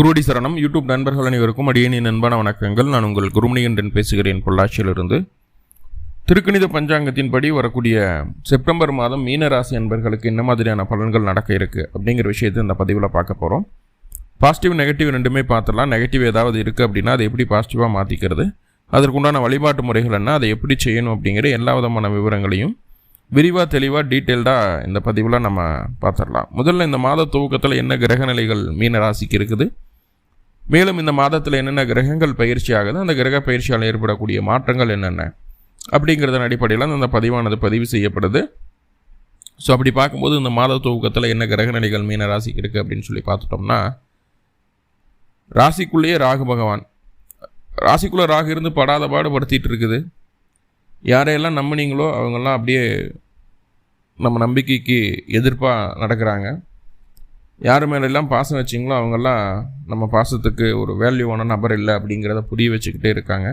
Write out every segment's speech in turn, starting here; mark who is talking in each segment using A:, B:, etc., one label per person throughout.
A: குருடி சரணம். யூடியூப் நண்பர்கள் அனைவருக்கும் அடியணி நண்பான வணக்கங்கள். நான் உங்கள் குருமணிகண்டன் பேசுகிறேன் பொள்ளாச்சியிலிருந்து. திருக்கணித பஞ்சாங்கத்தின்படி வரக்கூடிய செப்டம்பர் மாதம் மீனராசி அன்பர்களுக்கு என்ன மாதிரியான பலன்கள் நடக்க இருக்குது அப்படிங்கிற விஷயத்தை இந்த பதிவில் பார்க்க போகிறோம் பாசிட்டிவ் நெகட்டிவ் ரெண்டுமே பார்த்துடலாம். நெகட்டிவ் ஏதாவது இருக்குது அப்படின்னா அதை எப்படி பாசிட்டிவாக மாற்றிக்கிறது அதற்குண்டான வழிபாட்டு முறைகள் என்ன? அதை எப்படி செய்யணும் அப்படிங்கிற எல்லா விதமான விவரங்களையும் விரிவாக தெளிவாக டீட்டெயில்டாக இந்த பதிவில் நம்ம பார்த்துடலாம். முதல்ல இந்த மாத துவக்கத்தில் என்ன கிரகநிலைகள் மீன ராசிக்கு இருக்குது? மேலும் இந்த மாதத்தில் என்னென்ன கிரகங்கள் பயிற்சி ஆகுது அந்த கிரக பயிற்சியால் ஏற்படக்கூடிய மாற்றங்கள் என்னென்ன அப்படிங்கிறதன் அடிப்படையில் அந்த பதிவானது பதிவு செய்யப்படுது. ஸோ அப்படி பார்க்கும்போது இந்த மாத துவக்கத்தில் என்ன கிரக நிலைகள் மீன ராசிக்கு இருக்குது அப்படின்னு சொல்லி பார்த்துட்டோம்னா ராசிக்குள்ளேயே ராகு பகவான். ராசிக்குள்ளே ராகு இருந்து படாத பாடுபடுத்திகிட்டு இருக்குது. யாரையெல்லாம் நம்பினீங்களோ அவங்கெல்லாம் அப்படியே நம்ம நம்பிக்கைக்கு எதிர்ப்பாக நடக்கிறாங்க. யார் மேலெல்லாம் பாசம் வச்சிங்களோ அவங்கெல்லாம் நம்ம பாசத்துக்கு ஒரு வேல்யூவான நபர் இல்லை அப்படிங்கிறத புரிய வச்சுக்கிட்டே இருக்காங்க.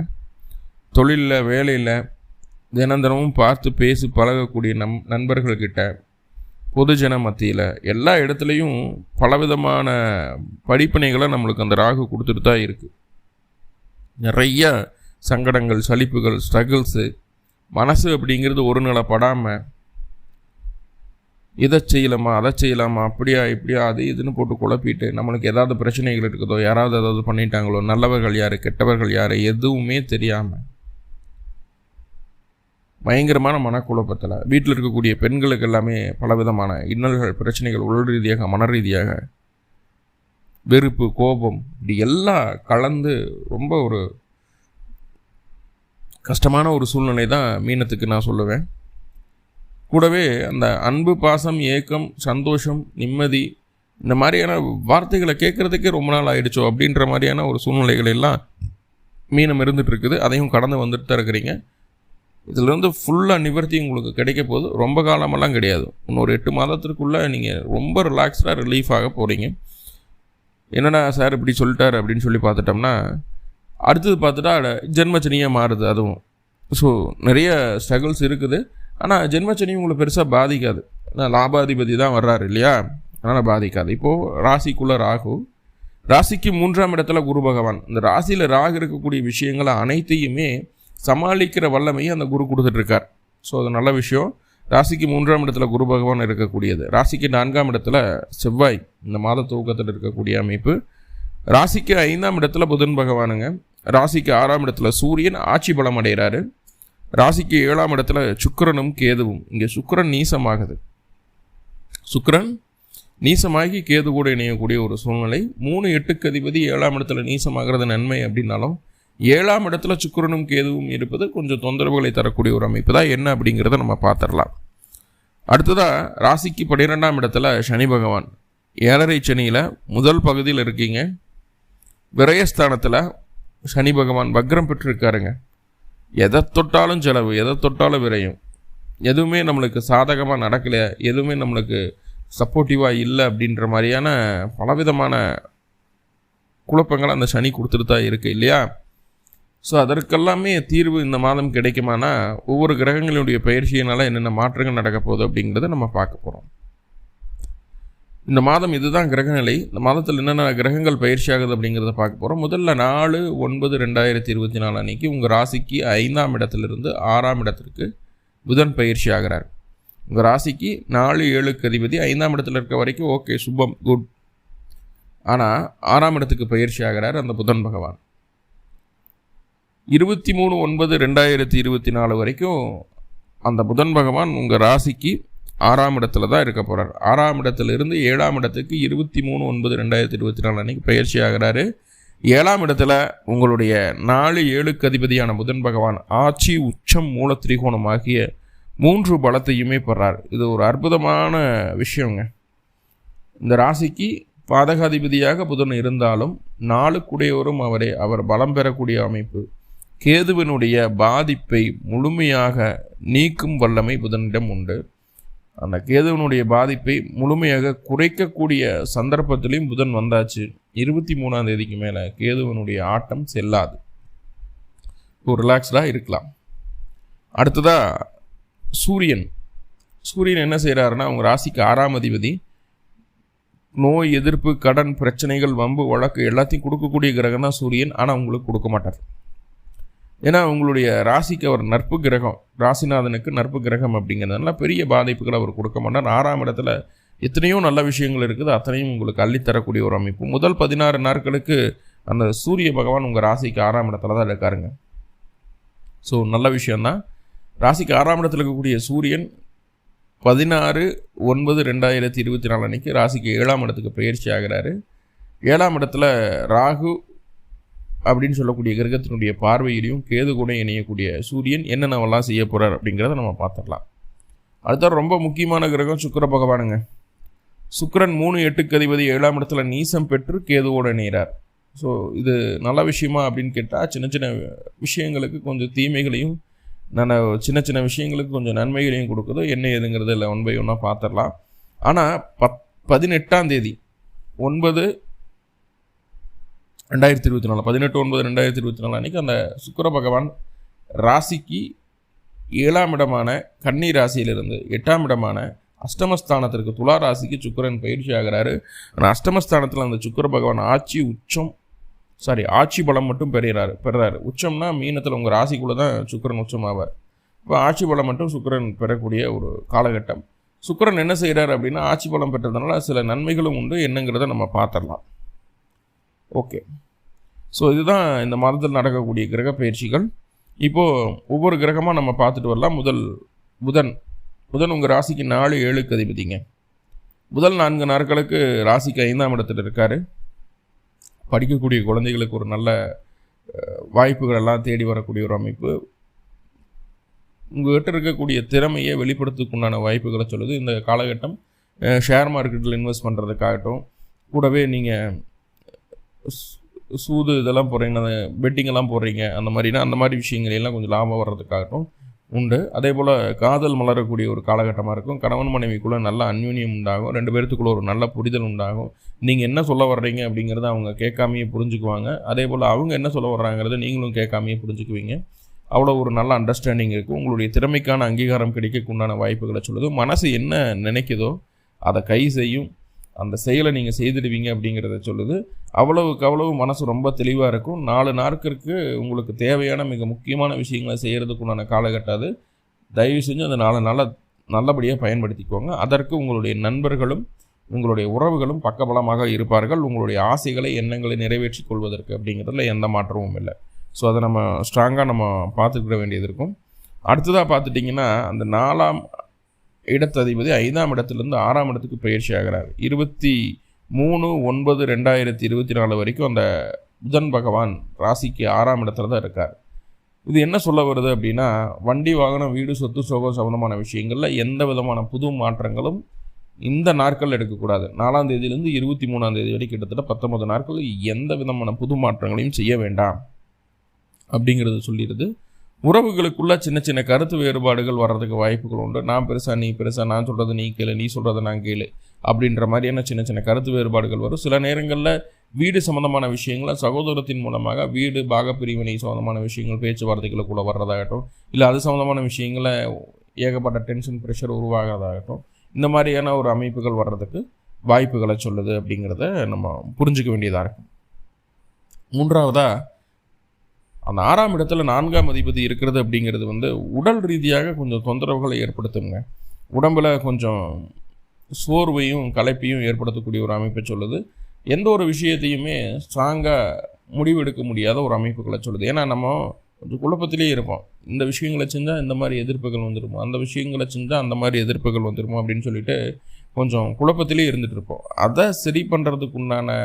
A: தொழிலில் வேலையில் தினந்தனமும் பார்த்து பேசி பழகக்கூடிய நம் நண்பர்கள்கிட்ட பொதுஜன மத்தியில் எல்லா இடத்துலையும் பலவிதமான படிப்பினைகளை நம்மளுக்கு அந்த ராகு கொடுத்துட்டு தான் இருக்குது நிறைய சங்கடங்கள் சலிப்புகள் ஸ்ட்ரகிள்ஸு மனசு அப்படிங்கிறது ஒரு நிலப்படாமல் இதை செய்யலாமா அதை செய்யலாமா அப்படியா இப்படியா அது இதுன்னு போட்டு குழப்பிட்டு நம்மளுக்கு ஏதாவது பிரச்சனைகள் இருக்குதோ யாராவது ஏதாவது பண்ணிட்டாங்களோ நல்லவர்கள் யார் கெட்டவர்கள் யார் எதுவுமே தெரியாமல் பயங்கரமான மனக்குழப்பத்தில் வீட்டில் இருக்கக்கூடிய பெண்களுக்கு எல்லாமே பலவிதமான இன்னல்கள் பிரச்சனைகள் உடல் ரீதியாக மன ரீதியாக வெறுப்பு கோபம் இப்படி எல்லாம் கலந்து ரொம்ப ஒரு கஷ்டமான ஒரு சூழ்நிலை தான் மீனத்துக்கு நான் சொல்லுவேன். கூடவே அந்த அன்பு பாசம் ஏக்கம் சந்தோஷம் நிம்மதி இந்த மாதிரியான வார்த்தைகளை கேட்குறதுக்கே ரொம்ப நாள் ஆகிடுச்சோ அப்படின்ற மாதிரியான ஒரு சூழ்நிலைகள் எல்லாம் மீனம் இருந்துகிட்ருக்குது அதையும் கடந்து வந்துட்டு தான் இருக்கிறீங்க. இதிலேருந்து ஃபுல்லாக நிவர்த்தி உங்களுக்கு கிடைக்க போது ரொம்ப காலமெல்லாம் கிடையாது. இன்னொரு எட்டு மாதத்திற்குள்ளே நீங்கள் ரொம்ப ரிலாக்ஸ்டாக ரிலீஃப் ஆக போகிறீங்க என்னடா சார் இப்படி சொல்லிட்டார் அப்படின்னு சொல்லி பார்த்துட்டோம்னா அடுத்தது பார்த்துட்டா ஜென்மச்சனியாக மாறுது அதுவும். ஸோ நிறைய ஸ்ட்ரகிள்ஸ் இருக்குது. ஆனால் ஜென்மச்சனி உங்களை பெருசாக பாதிக்காது. லாபாதிபதி தான் வர்றாரு இல்லையா? அதனால் பாதிக்காது. இப்போது ராசிக்குள்ளே ராகு. ராசிக்கு மூன்றாம் இடத்துல குரு பகவான். இந்த ராசியில் ராகு இருக்கக்கூடிய விஷயங்களை அனைத்தையுமே சமாளிக்கிற வல்லமையை அந்த குரு கொடுத்துட்ருக்கார். ஸோ அது நல்ல விஷயம். ராசிக்கு மூன்றாம் இடத்துல குரு பகவான் இருக்கக்கூடியது. ராசிக்கு நான்காம் இடத்துல செவ்வாய். இந்த மாத துவக்கத்தில் இருக்கக்கூடிய அமைப்பு. ராசிக்கு ஐந்தாம் இடத்துல புதன் பகவானுங்க. ராசிக்கு ஆறாம் இடத்துல சூரியன் ஆட்சி பலம் அடைகிறாரு. ராசிக்கு ஏழாம் இடத்துல சுக்கரனும் கேதுவும். இங்கே சுக்கிரன் நீசமாகுது. சுக்கரன் நீசமாகி கேது கூட இணையக்கூடிய ஒரு சூழ்நிலை. மூணு எட்டுக்கு அதிபதி ஏழாம் இடத்துல நீசமாகிறது நன்மை அப்படின்னாலும் ஏழாம் இடத்துல சுக்கரனும் கேதுவும் இருப்பது கொஞ்சம் தொந்தரவுகளை தரக்கூடிய ஒரு அமைப்பு தான். என்ன அப்படிங்கிறத நம்ம பார்த்துடலாம். அடுத்ததாக ராசிக்கு பன்னிரெண்டாம் இடத்துல சனி பகவான். ஏழரை சனியில் முதல் பகுதியில் இருக்கீங்க. விரயஸ்தானத்தில் சனி பகவான் வக்ரம் பெற்றிருக்காருங்க. எதை தொட்டாலும் செலவு எதை தொட்டாலும் விரையும். எதுவுமே நம்மளுக்கு சாதகமாக நடக்கலை எதுவுமே நம்மளுக்கு சப்போர்ட்டிவாக இல்லை அப்படின்ற மாதிரியான பலவிதமான குழப்பங்கள் அந்த சனி கொடுத்துட்டு தான் இருக்குது இல்லையா? ஸோ அதற்கெல்லாமே தீர்வு இந்த மாதம் கிடைக்குமானா ஒவ்வொரு கிரகங்களுடைய பயிற்சியினால் என்னென்ன மாற்றங்கள் நடக்க போகுது அப்படிங்கிறத நம்ம பார்க்க போகிறோம் இந்த மாதம் இதுதான் கிரகநிலை. இந்த மாதத்தில் என்னென்ன கிரகங்கள் பயிற்சி ஆகுது அப்படிங்கிறத பார்க்க போகிறோம் முதல்ல நாலு ஒன்பது ரெண்டாயிரத்தி இருபத்தி நாலு அன்னைக்கு உங்கள் ராசிக்கு ஐந்தாம் இடத்திலிருந்து ஆறாம் இடத்திற்கு புதன் பயிற்சி ஆகிறார். உங்கள் ராசிக்கு நாலு ஏழுக்கு அதிபதி ஐந்தாம் இடத்துல இருக்க வரைக்கும் ஓகே சுபம் குட். ஆனால் ஆறாம் இடத்துக்கு பயிற்சி ஆகிறார் அந்த புதன் பகவான். இருபத்தி மூணு ஒன்பது ரெண்டாயிரத்தி இருபத்தி நாலு வரைக்கும் அந்த புதன் பகவான் உங்கள் ராசிக்கு ஆறாம் இடத்துல தான் இருக்க போகிறார் ஆறாம் இடத்துல இருந்து ஏழாம் இடத்துக்கு இருபத்தி மூணு ஒன்பது ரெண்டாயிரத்தி இருபத்தி நாலு அன்றைக்கி பயிற்சி ஆகிறாரு. ஏழாம் இடத்துல உங்களுடைய நாலு ஏழுக்கு அதிபதியான புதன் பகவான் ஆட்சி உச்சம் மூல திரிகோணம் ஆகிய மூன்று பலத்தையுமே பெறார். இது ஒரு அற்புதமான விஷயங்க. இந்த ராசிக்கு பாதகாதிபதியாக புதன் இருந்தாலும் நாளுக்குடையோரும் அவரே அவர் பலம் பெறக்கூடிய அமைப்பு. கேதுவனுடைய பாதிப்பை முழுமையாக நீக்கும் வல்லமை புதனிடம் உண்டு. அந்த கேதுவனுடைய பாதிப்பை முழுமையாக குறைக்கக்கூடிய சந்தர்ப்பத்திலையும் புதன் வந்தாச்சு. இருபத்தி மூணாம் தேதிக்கு மேலே கேதுவனுடைய ஆட்டம் செல்லாது. ரிலாக்ஸ்டாக இருக்கலாம். அடுத்ததாக சூரியன். சூரியன் என்ன செய்கிறாருன்னா அவங்க ராசிக்கு ஆறாம் அதிபதி நோய் எதிர்ப்பு கடன் பிரச்சனைகள் வம்பு வழக்கு எல்லாத்தையும் கொடுக்கக்கூடிய கிரகம் தான் சூரியன். ஆனால் உங்களுக்கு கொடுக்க மாட்டார். ஏன்னா உங்களுடைய ராசிக்கு அவர் நட்பு கிரகம் ராசிநாதனுக்கு நட்பு கிரகம் அப்படிங்கிறதுனால பெரிய பாதிப்புகளை அவர் கொடுக்க மாட்டார். ஆறாம் இடத்துல எத்தனையோ நல்ல விஷயங்கள் இருக்குது. அத்தனையும் உங்களுக்கு அள்ளித்தரக்கூடிய ஒரு அமைப்பு. முதல் பதினாறு நாட்களுக்கு அந்த சூரிய பகவான் உங்கள் ராசிக்கு ஆறாம் இடத்துல தான் இருக்காருங்க. ஸோ நல்ல விஷயந்தான் ராசிக்கு ஆறாம் இடத்துல இருக்கக்கூடிய சூரியன் பதினாறு ஒன்பது ரெண்டாயிரத்தி இருபத்தி நாலு அன்றைக்கி ராசிக்கு ஏழாம் இடத்துக்கு பயிற்சி ஆகிறாரு. ஏழாம் இடத்துல ராகு அப்படின்னு சொல்லக்கூடிய கிரகத்தினுடைய பார்வையிலையும் கேது கூட இணையக்கூடிய சூரியன் என்னென்னவெல்லாம் செய்ய போகிறார் அப்படிங்கிறத நம்ம பார்த்துடலாம். அடுத்த ரொம்ப முக்கியமான கிரகம் சுக்கர பகவானுங்க. சுக்கரன் மூணு எட்டுக்கு அதிபதி ஏழாம் இடத்துல நீசம் பெற்று கேதுவோடு இணைகிறார் ஸோ இது நல்ல விஷயமா அப்படின்னு கேட்டால் சின்ன சின்ன விஷயங்களுக்கு கொஞ்சம் தீமைகளையும் நான் சின்ன சின்ன விஷயங்களுக்கு கொஞ்சம் நன்மைகளையும் கொடுக்குதோ என்ன ஏதுங்கிறது இல்லை ஒன் பை ஒன்னாக பார்த்துடலாம். ஆனால் பத் பதினெட்டாம் தேதி ஒன்பது ரெண்டாயிரத்தி இருபத்தி நாலு பதினெட்டு ஒன்பது ரெண்டாயிரத்தி இருபத்தி நாலு அன்றைக்கி அந்த சுக்கர பகவான் ராசிக்கு ஏழாம் இடமான கன்னி ராசியிலிருந்து எட்டாம் இடமான அஷ்டமஸ்தானத்திற்கு துலா ராசிக்கு சுக்கரன் பயிற்சி ஆகிறாரு. ஆனால் அஷ்டமஸ்தானத்தில் அந்த சுக்கர பகவான் ஆட்சி உச்சம் சாரி ஆட்சி பலம் மட்டும் பெறுகிறாரு பெறுறாரு. உச்சம்னா மீனத்தில் உங்கள் ராசிக்குள்ளே தான் சுக்கரன் உச்சம் ஆவார் இப்போ ஆட்சி பலம் மட்டும் சுக்கரன் பெறக்கூடிய ஒரு காலகட்டம். சுக்கரன் என்ன செய்கிறார் அப்படின்னா ஆட்சி பலம் பெற்றதுனால சில நன்மைகளும் உண்டு என்னங்கிறத நம்ம பார்த்துடலாம். ஓகே ஸோ இதுதான் இந்த மாதத்தில் நடக்கக்கூடிய கிரக பயிற்சிகள் இப்போது ஒவ்வொரு கிரகமாக நம்ம பார்த்துட்டு வரலாம். முதல் புதன். புதன் உங்கள் ராசிக்கு நாலு ஏழுக்கு அதிபதிங்க. முதல் நான்கு நாட்களுக்கு ராசிக்கு ஐந்தாம் இடத்துல இருக்கார். படிக்கக்கூடிய குழந்தைகளுக்கு ஒரு நல்ல வாய்ப்புகள் எல்லாம் தேடி வரக்கூடிய ஒரு அமைப்பு. உங்கள்கிட்ட இருக்கக்கூடிய திறமையை வெளிப்படுத்துக்குண்டான வாய்ப்புகளை சொல்லுது. இந்த காலகட்டம் ஷேர் மார்க்கெட்டில் இன்வெஸ்ட் பண்ணுறதுக்காகட்டும் கூடவே நீங்கள் சூது இதெல்லாம் போடுறீங்க பெட்டிங்கெல்லாம் போடுறீங்க அந்த மாதிரினா அந்த மாதிரி விஷயங்களெல்லாம் கொஞ்சம் லாபம் வர்றதுக்காகட்டும் உண்டு. அதே போல் காதல் மலரக்கூடிய ஒரு காலகட்டமாக இருக்கும். கணவன் மனைவிக்குள்ளே நல்ல அந்யூன்யம் உண்டாகும். ரெண்டு பேர்த்துக்குள்ளே ஒரு நல்ல புரிதல் உண்டாகும். நீங்கள் என்ன சொல்ல வர்றீங்க அப்படிங்கிறத அவங்க கேட்காமையே புரிஞ்சுக்குவாங்க. அதே போல் அவங்க என்ன சொல்ல வர்றாங்கிறத நீங்களும் கேட்காமையே புரிஞ்சுக்குவீங்க. அவ்வளோ ஒரு நல்ல அண்டர்ஸ்டாண்டிங் இருக்குது உங்களுடைய திறமைக்கான அங்கீகாரம் கிடைக்கக்கு உண்டான வாய்ப்புகளை சொல்லுது. மனசு என்ன நினைக்குதோ அதை கை செய்யும். அந்த செயலை நீங்கள் செய்திடுவீங்க அப்படிங்கிறத சொல்லுது. அவ்வளவுக்கு அவ்வளவு மனசு ரொம்ப தெளிவாக இருக்கும். நாலு நாட்களுக்கு உங்களுக்கு தேவையான மிக முக்கியமான விஷயங்களை செய்கிறதுக்குண்டான காலகட்டம் அது தயவு செஞ்சு அந்த நாலு நாளை நல்லபடியாக பயன்படுத்திக்கோங்க. அதற்கு உங்களுடைய நண்பர்களும் உங்களுடைய உறவுகளும் பக்கபலமாக இருப்பார்கள். உங்களுடைய ஆசைகளை எண்ணங்களை நிறைவேற்றி கொள்வதற்கு அப்படிங்கிறதுல எந்த மாற்றமும் இல்லை. ஸோ அதை நம்ம ஸ்ட்ராங்காக நம்ம பார்த்துக்கிட வேண்டியது இருக்கும். அடுத்ததாக பார்த்துட்டிங்கன்னா அந்த நாலாம் இடத்ததிபதி ஐந்தாம் இடத்துலேருந்து ஆறாம் இடத்துக்கு பயிற்சி ஆகிறார். இருபத்தி மூணு ஒன்பது ரெண்டாயிரத்தி இருபத்தி நாலு வரைக்கும் அந்த புதன் பகவான் ராசிக்கு ஆறாம் இடத்துல தான் இருக்கார். இது என்ன சொல்ல வருது அப்படின்னா வண்டி வாகனம் வீடு சொத்து சோகம் சம்மந்தமான விஷயங்களில் எந்த விதமான புது மாற்றங்களும் இந்த நாட்கள் எடுக்கக்கூடாது. நாலாம் தேதியிலேருந்து இருபத்தி மூணாம் தேதி வரைக்கும் கிட்டத்தட்ட பத்தொன்பது நாட்கள் எந்த விதமான புது மாற்றங்களையும் செய்ய வேண்டாம் அப்படிங்கிறது சொல்லிடுது. உறவுகளுக்குள்ளே சின்ன சின்ன கருத்து வேறுபாடுகள் வர்றதுக்கு வாய்ப்புகள் உண்டு. நான் பெருசாக நீ பெருசாக நான் சொல்கிறது நீ கேளு நீ சொல்கிறத நான் கேளு அப்படின்ற மாதிரியான சின்ன சின்ன கருத்து வேறுபாடுகள் வரும். சில நேரங்களில் வீடு சம்மந்தமான விஷயங்களை சகோதரத்தின் மூலமாக வீடு பாகப்பிரிவினை சம்மந்தமான விஷயங்கள் பேச்சுவார்த்தைகளுக்குள்ளே வர்றதாகட்டும் இல்லை அது சம்மந்தமான விஷயங்களை ஏகப்பட்ட டென்ஷன் ப்ரெஷர் உருவாகிறதாகட்டும் இந்த மாதிரியான ஒரு அமைப்புகள் வர்றதுக்கு வாய்ப்புகளை சொல்லுது அப்படிங்கிறத நம்ம புரிஞ்சிக்க வேண்டியதாக இருக்கும். மூன்றாவதாக அந்த ஆறாம் இடத்துல நான்காம் அதிபதி இருக்கிறது அப்படிங்கிறது வந்து உடல் ரீதியாக கொஞ்சம் தொந்தரவுகளை ஏற்படுத்துங்க. உடம்பில் கொஞ்சம் சோர்வையும் களைப்பையும் ஏற்படுத்தக்கூடிய ஒரு அமைப்பை சொல்லுது. எந்த ஒரு விஷயத்தையுமே ஸ்ட்ராங்காக முடிவெடுக்க முடியாத ஒரு அமைப்புகளை சொல்லுது. ஏன்னா நம்ம கொஞ்சம் குழப்பத்திலே இருப்போம். இந்த விஷயங்களை செஞ்சால் இந்த மாதிரி எதிர்ப்புகள் வந்துருமோ? அந்த விஷயங்களை செஞ்சால் அந்த மாதிரி எதிர்ப்புகள் வந்துருமோ? அப்படின்னு சொல்லிட்டு கொஞ்சம் குழப்பத்திலே இருந்துகிட்டு இருப்போம் அதை சரி பண்ணுறதுக்கு உண்டான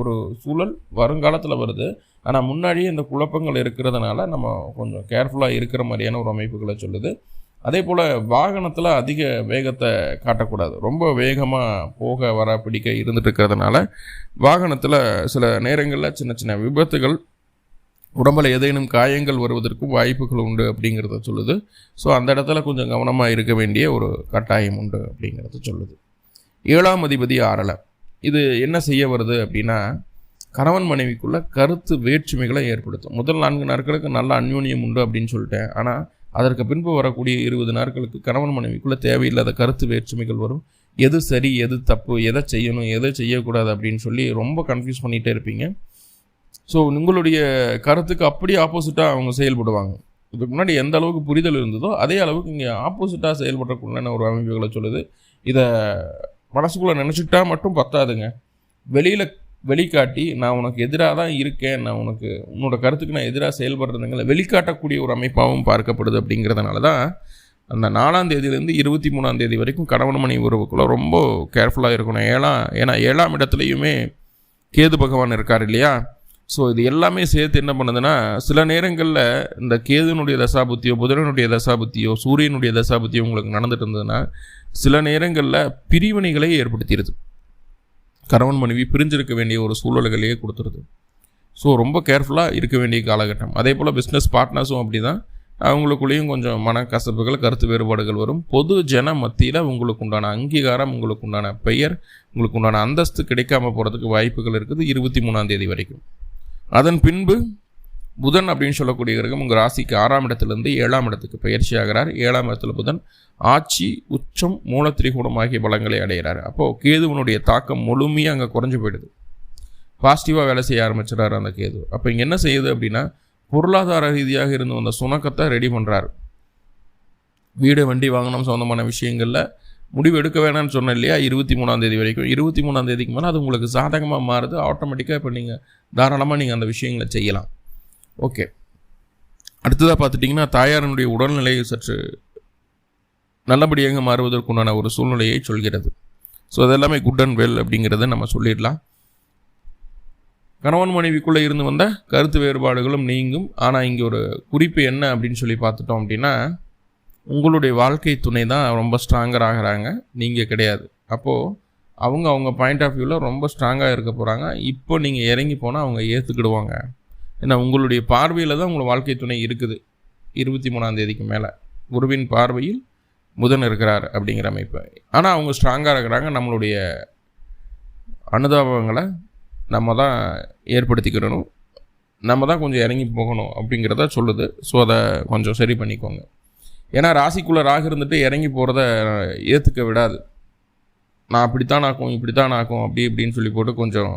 A: ஒரு சூழல் வருங்காலத்தில் வருது. ஆனால் முன்னாடியே இந்த குழப்பங்கள் இருக்கிறதுனால நம்ம கொஞ்சம் கேர்ஃபுல்லாக இருக்கிற மாதிரியான ஒரு அமைப்புகளை சொல்லுது. அதே போல் வாகனத்தில் அதிக வேகத்தை காட்டக்கூடாது. ரொம்ப வேகமாக போக வர பிடிக்க இருந்துட்டு இருக்கிறதுனால வாகனத்தில் சில நேரங்களில் சின்ன சின்ன விபத்துகள் உடம்பில் ஏதேனும் காயங்கள் வருவதற்கும் வாய்ப்புகள் உண்டு அப்படிங்கிறத சொல்லுது. ஸோ அந்த இடத்துல கொஞ்சம் கவனமாக இருக்க வேண்டிய ஒரு கட்டாயம் உண்டு அப்படிங்கிறத சொல்லுது. ஏழாம் அதிபதி ஆறலை. இது என்ன செய்ய வருது அப்படின்னா கணவன் மனைவிக்குள்ளே கருத்து வேற்றுமைகளை ஏற்படுத்தும். முதல் நான்கு நாட்களுக்கு நல்ல அந்யோன்யம் உண்டு அப்படின்னு சொல்லிட்டேன். ஆனால் அதற்கு பின்பு வரக்கூடிய இருபது நாட்களுக்கு கணவன் மனைவிக்குள்ளே தேவையில்லாத கருத்து வேற்றுமைகள் வரும். எது சரி எது தப்பு எதை செய்யணும் எதை செய்யக்கூடாது அப்படின்னு சொல்லி ரொம்ப கன்ஃபியூஸ் பண்ணிகிட்டே இருப்பீங்க. ஸோ உங்களுடைய கருத்துக்கு அப்படி ஆப்போசிட்டாக அவங்க செயல்படுவாங்க. இதுக்கு முன்னாடி எந்த அளவுக்கு புரிதல் இருந்ததோ அதே அளவுக்கு இங்கே ஆப்போசிட்டாக செயல்படுறக்குள்ளான ஒரு அமைப்புகளை சொல்லுது. இதை மனசுக்குள்ளே நினச்சிக்கிட்டா மட்டும் பத்தாதுங்க. வெளியில் வெளிக்காட்டி நான் உனக்கு எதிராக தான் இருக்கேன். நான் உனக்கு உன்னோட கருத்துக்கு நான் எதிராக செயல்படுறதுங்களை வெளிக்காட்டக்கூடிய ஒரு அமைப்பாகவும் பார்க்கப்படுது. அப்படிங்கிறதுனால தான் அந்த நாலாம் தேதியிலேருந்து இருபத்தி மூணாம் தேதி வரைக்கும் கணவன் மணி உறவுக்குள்ள ரொம்ப கேர்ஃபுல்லாக இருக்கணும். ஏழாம் ஏன்னா ஏழாம் இடத்துலையுமே கேது பகவான் இருக்கார் இல்லையா? ஸோ இது எல்லாமே சேர்த்து என்ன பண்ணுதுன்னா சில நேரங்களில் இந்த கேதுனுடைய தசாபுத்தியோ புதனனுடைய தசாபுத்தியோ சூரியனுடைய தசாபுத்தியோ உங்களுக்கு நடந்துட்டு இருந்ததுன்னா சில நேரங்களில் பிரிவினைகளை ஏற்படுத்திடுது கணவன் மனைவி பிரிஞ்சிருக்க வேண்டிய ஒரு சூழல்களையே கொடுத்துருது. ஸோ ரொம்ப கேர்ஃபுல்லாக இருக்க வேண்டிய காலகட்டம். அதே போல் பிஸ்னஸ் பார்ட்னர்ஸும் அப்படி தான் அவங்களுக்குள்ளேயும் கொஞ்சம் மனக்கசப்புகள் கருத்து வேறுபாடுகள் வரும். பொது ஜன மத்தியில் உங்களுக்கு உண்டான அங்கீகாரம் உங்களுக்கு உண்டான பெயர் உங்களுக்கு உண்டான அந்தஸ்து கிடைக்காம போகிறதுக்கு வாய்ப்புகள் இருக்குது. இருபத்தி மூணாம் தேதி வரைக்கும். அதன் பின்பு புதன் அப்படின்னு சொல்லக்கூடிய கிரகம் உங்கள் ராசிக்கு ஆறாம் இடத்துலேருந்து ஏழாம் இடத்துக்கு பயிற்சி ஆகிறார். ஏழாம் இடத்துல புதன் ஆட்சி உச்சம் மூலத்திரிகூடம் ஆகிய பலங்களை அடைகிறார். அப்போது கேதுவனுடைய தாக்கம் முழுமையாக அங்கே குறைஞ்சு போயிடுது. பாசிட்டிவாக வேலை செய்ய ஆரம்பிச்சிடாரு அந்த கேது. அப்போ இங்கே என்ன செய்யுது அப்படின்னா பொருளாதார ரீதியாக இருந்து வந்த சுணக்கத்தை ரெடி பண்ணுறாரு வீடு வண்டி வாங்கணும் சொந்தமான விஷயங்களில் முடிவு எடுக்க வேணாம்னு சொன்னேன் இல்லையா? இருபத்தி மூணாம் தேதி வரைக்கும். இருபத்தி மூணாம் தேதிக்கு மேலே அது உங்களுக்கு சாதகமாக மாறுது. ஆட்டோமேட்டிக்காக இப்போ நீங்கள் தாராளமாக நீங்கள் அந்த விஷயங்களை செய்யலாம். ஓகே அடுத்ததாக பார்த்துட்டிங்கன்னா தாயாரனுடைய உடல்நிலை சற்று நல்லபடியாக மாறுவதற்குண்டான ஒரு சூழ்நிலையை சொல்கிறது. ஸோ அதெல்லாமே குட் அண்ட் வெல் அப்படிங்கிறத நம்ம சொல்லிடலாம். கணவன் மனைவிக்குள்ளே இருந்து வந்த கருத்து வேறுபாடுகளும் நீங்கும். ஆனால் இங்கே ஒரு குறிப்பு என்ன அப்படின்னு சொல்லி பார்த்துட்டோம் அப்படின்னா உங்களுடைய வாழ்க்கை துணை தான் ரொம்ப ஸ்ட்ராங்கர் ஆகிறாங்க. நீங்கள் கிடையாது. அப்போது அவங்க அவங்க பாயிண்ட் ஆஃப் வியூவில் ரொம்ப ஸ்ட்ராங்காக இருக்க போகிறாங்க இப்போ நீங்கள் இறங்கி போனால் அவங்க ஏற்றுக்கிடுவாங்க ஏன்னா உங்களுடைய பார்வையில் தான் உங்களை வாழ்க்கை துணை இருக்குது. இருபத்தி மூணாம் தேதிக்கு மேலே. குருவின் பார்வையில் புதன் இருக்கிறார் அப்படிங்கிற அமைப்பு. ஆனால் அவங்க ஸ்ட்ராங்காக இருக்கிறாங்க. நம்மளுடைய அனுதாபங்களை நம்ம தான் ஏற்படுத்திக்கிடணும் நம்ம தான் கொஞ்சம் இறங்கி போகணும் அப்படிங்கிறத சொல்லுது. ஸோ அதை கொஞ்சம் சரி பண்ணிக்கோங்க. ஏன்னா ராசிக்குள்ளே ராகு இருந்துட்டு இறங்கி போகிறத ஏற்றுக்க விடாது. நான் அப்படித்தான் ஆக்கும் இப்படித்தான் ஆக்கும் அப்படி இப்படின்னு சொல்லி போட்டு கொஞ்சம்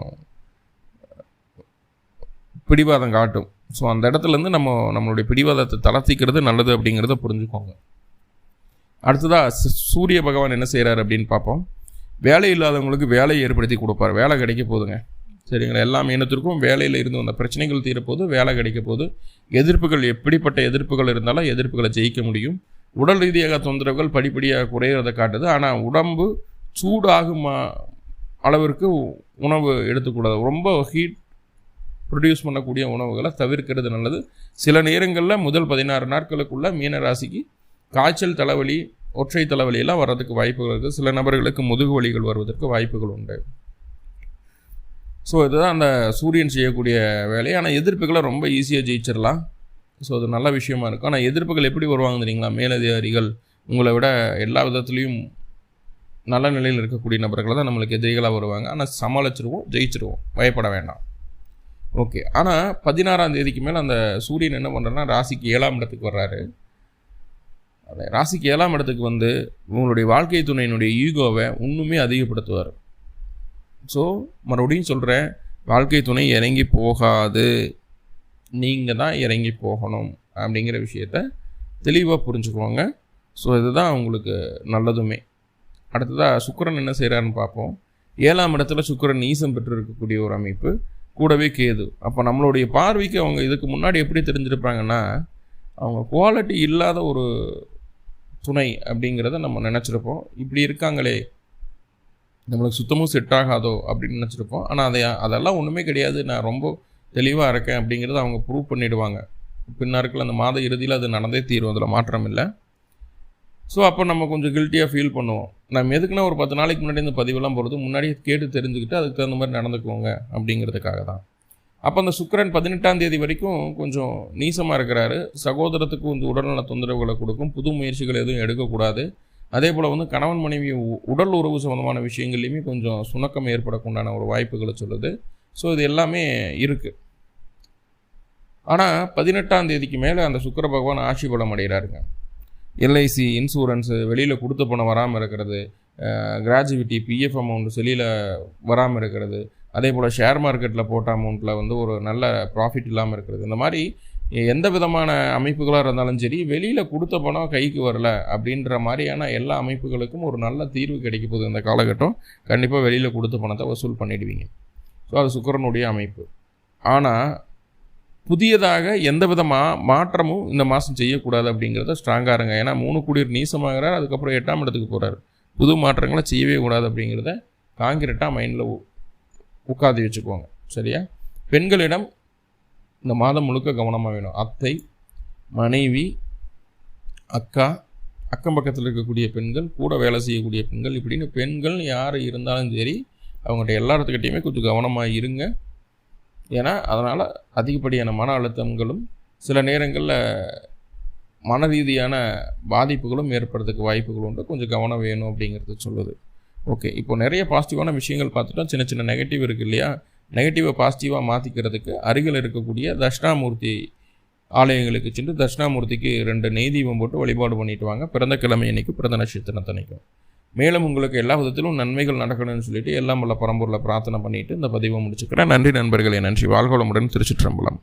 A: பிடிவாதம் காட்டும். ஸோ அந்த இடத்துலேருந்து நம்ம நம்மளுடைய பிடிவாதத்தை தளர்த்திக்கிறது நல்லது அப்படிங்கிறத புரிஞ்சுக்கோங்க. அடுத்ததாக சூரிய பகவான் என்ன செய்கிறார் அப்படின்னு பார்ப்போம். வேலை இல்லாதவங்களுக்கு வேலையை ஏற்படுத்தி கொடுப்பார். வேலை கிடைக்க போதுங்க சரிங்களா? எல்லா மீனத்திற்கும் வேலையில் இருந்து வந்த பிரச்சனைகள் தீரப்போது வேலை கிடைக்க போது எதிர்ப்புகள் எப்படிப்பட்ட எதிர்ப்புகள் இருந்தாலும் எதிர்ப்புகளை ஜெயிக்க முடியும். உடல் ரீதியாக தொந்தரவுகள் படிப்படியாக குறையிறத காட்டுது. ஆனால் உடம்பு சூடாகும் அளவிற்கு உணவு எடுத்துக்கூடாது. ரொம்ப ஹீட் ப்ரொடியூஸ் பண்ணக்கூடிய உணவுகளை தவிர்க்கிறது நல்லது. சில நேரங்களில் முதல் பதினாறு நாட்களுக்குள்ள மீன ராசிக்கு காய்ச்சல் தலைவலி ஒற்றை தலைவலியெல்லாம் வர்றதுக்கு வாய்ப்புகள் இருக்குது சில நபர்களுக்கு முதுகு வலிகள் வருவதற்கு வாய்ப்புகள் உண்டு. ஸோ இதுதான் அந்த சூரியன் செய்யக்கூடிய வேலை. ஆனால் எதிர்ப்புகளை ரொம்ப ஈஸியாக ஜெயிச்சிடலாம் ஸோ அது நல்ல விஷயமா இருக்கும். ஆனால் எதிர்ப்புகள் எப்படி வருவாங்க தெரியுங்களா? மேலதிகாரிகள் உங்களை விட எல்லா விதத்துலேயும் நல்ல நிலையில் இருக்கக்கூடிய நபர்களை தான் நம்மளுக்கு எதிரிகளாக வருவாங்க. ஆனால் சமாளிச்சிருவோம் ஜெயிச்சிருவோம். பயப்பட வேண்டாம். ஓகே ஆனால் பதினாறாம் தேதிக்கு மேலே அந்த சூரியன் என்ன பண்ணுறேன்னா ராசிக்கு ஏழாம் இடத்துக்கு வர்றாரு. ராசிக்கு ஏழாம் இடத்துக்கு வந்து உங்களுடைய வாழ்க்கை துணையினுடைய ஈகோவை இன்னுமே அதிகப்படுத்துவார். ஸோ மறுபடியும் சொல்கிறேன் வாழ்க்கை துணை இறங்கி போகாது. நீங்கள் தான் இறங்கி போகணும் அப்படிங்கிற விஷயத்த தெளிவாக புரிஞ்சுக்குவாங்க ஸோ இதுதான் உங்களுக்கு நல்லதுமே. அடுத்ததாக சுக்கரன் என்ன செய்கிறாருன்னு பார்ப்போம். ஏழாம் இடத்துல சுக்கரன் ஈசம் பெற்று இருக்கக்கூடிய ஒரு அமைப்பு கூடவே கேது. அப்போ நம்மளுடைய பார்வைக்கு அவங்க இதுக்கு முன்னாடி எப்படி தெரிஞ்சிருப்பாங்கன்னா அவங்க குவாலிட்டி இல்லாத ஒரு துணை அப்படிங்கிறத நம்ம நினச்சிருப்போம். இப்படி இருக்காங்களே நம்மளுக்கு சுத்தமும் செட் ஆகாதோ அப்படின்னு நினச்சிருப்போம். ஆனால் அதை அதெல்லாம் ஒன்றுமே கிடையாது. நான் ரொம்ப தெளிவாக இருக்கேன் அப்படிங்கிறத அவங்க ப்ரூவ் பண்ணிவிடுவாங்க பின்னாருக்குள்ள அந்த மாத இறுதியில் அது நடந்தே தீரும். அதில் மாற்றம் இல்லை. ஸோ அப்போ நம்ம கொஞ்சம் கில்ட்டியாக ஃபீல் பண்ணுவோம். நம்ம எதுக்குன்னா ஒரு பத்து நாளைக்கு முன்னாடி இந்த பதிவெல்லாம் போகிறது முன்னாடியே கேட்டு தெரிஞ்சுக்கிட்டு அதுக்கு தகுந்த மாதிரி நடந்துக்குவோங்க அப்படிங்கிறதுக்காக தான். அப்போ அந்த சுக்கரன் பதினெட்டாம் தேதி வரைக்கும் கொஞ்சம் நீசமாக இருக்கிறாரு. சகோதரத்துக்கு வந்து உடல்நல தொந்தரவுகளை கொடுக்கும். புது முயற்சிகள் எதுவும் எடுக்கக்கூடாது. அதே போல் வந்து கணவன் மனைவி உடல் உறவு சம்மந்தமான விஷயங்கள்லையுமே கொஞ்சம் சுணக்கம் ஏற்படக்குண்டான ஒரு வாய்ப்புகளை சொல்லுது. ஸோ இது எல்லாமே இருக்குது ஆனால் பதினெட்டாம் தேதிக்கு மேலே அந்த சுக்கர பகவான் ஆட்சி பலம் அடைகிறாருங்க எல்ஐசி இன்சூரன்ஸு வெளியில் கொடுத்த பணம் வராமல் இருக்கிறது கிராஜுவிட்டி பிஎஃப் அமௌண்ட் செல்லியில் வராமல் இருக்கிறது அதே போல் ஷேர் மார்க்கெட்டில் போட்ட அமௌண்ட்டில் வந்து ஒரு நல்ல ப்ராஃபிட் இல்லாமல் இருக்கிறது. இந்த மாதிரி எந்த விதமான அமைப்புகளாக இருந்தாலும் சரி வெளியில் கொடுத்த பணம் கைக்கு வரல அப்படின்ற மாதிரியான எல்லா அமைப்புகளுக்கும் ஒரு நல்ல தீர்வு கிடைக்க போகுது இந்த காலகட்டம். கண்டிப்பாக வெளியில் கொடுத்த பணத்தை வசூல் பண்ணிடுவீங்க. ஸோ அது சுக்கரனுடைய அமைப்பு. ஆனால் புதியதாக எந்த விதமாக மாற்றமும் இந்த மாதம் செய்யக்கூடாது அப்படிங்கிறத ஸ்ட்ராங்காக இருங்க. ஏன்னா மூணு குடியர் நீசமாகிறார் அதுக்கப்புறம் எட்டாம் இடத்துக்கு போகிறார் புது மாற்றங்களை செய்யவே கூடாது அப்படிங்கிறத காங்கிரட்டாக மைண்டில் உட்காந்து வச்சுக்கோங்க. சரியா? பெண்களிடம் இந்த மாதம் முழுக்க கவனமாக வேணும். அத்தை மனைவி அக்கா அக்கம் பக்கத்தில் இருக்கக்கூடிய பெண்கள் கூட வேலை செய்யக்கூடிய பெண்கள் இப்படின்னு பெண்கள் யார் இருந்தாலும் சரி அவங்கள்ட்ட எல்லாத்துக்கிட்டையுமே கொஞ்சம் கவனமாக இருங்க. ஏன்னா அதனால் அதிகப்படியான மன அழுத்தங்களும் சில நேரங்களில் மன ரீதியான பாதிப்புகளும் ஏற்படுறதுக்கு வாய்ப்புகள் உண்டு. கொஞ்சம் கவனம் வேணும் அப்படிங்கிறது சொல்லுது. ஓகே இப்போ நிறைய பாசிட்டிவான விஷயங்கள் பார்த்துட்டோம். சின்ன சின்ன நெகட்டிவ் இருக்குது இல்லையா? நெகட்டிவை பாசிட்டிவாக மாற்றிக்கிறதுக்கு அருகில் இருக்கக்கூடிய தட்சிணாமூர்த்தி ஆலயங்களுக்கு சென்று தட்சிணாமூர்த்திக்கு ரெண்டு நெய் தீபம் போட்டு வழிபாடு பண்ணிட்டு வாங்க. பிறந்த கிழமை அன்னைக்கு பிறந்த நட்சத்திரத்தன்னைக்கும் மேலும் உங்களுக்கு எல்லா விதத்திலும் நன்மைகள் நடக்கணும்னு சொல்லிட்டு எல்லாம் உள்ள பரம்பூரில் பிரார்த்தனை பண்ணிட்டு இந்த பதிவை முடிச்சுக்கிறேன். நன்றி நண்பர்களே நன்றி. வாழ்கோளமுடன் திருச்சிற்றம்பலம்.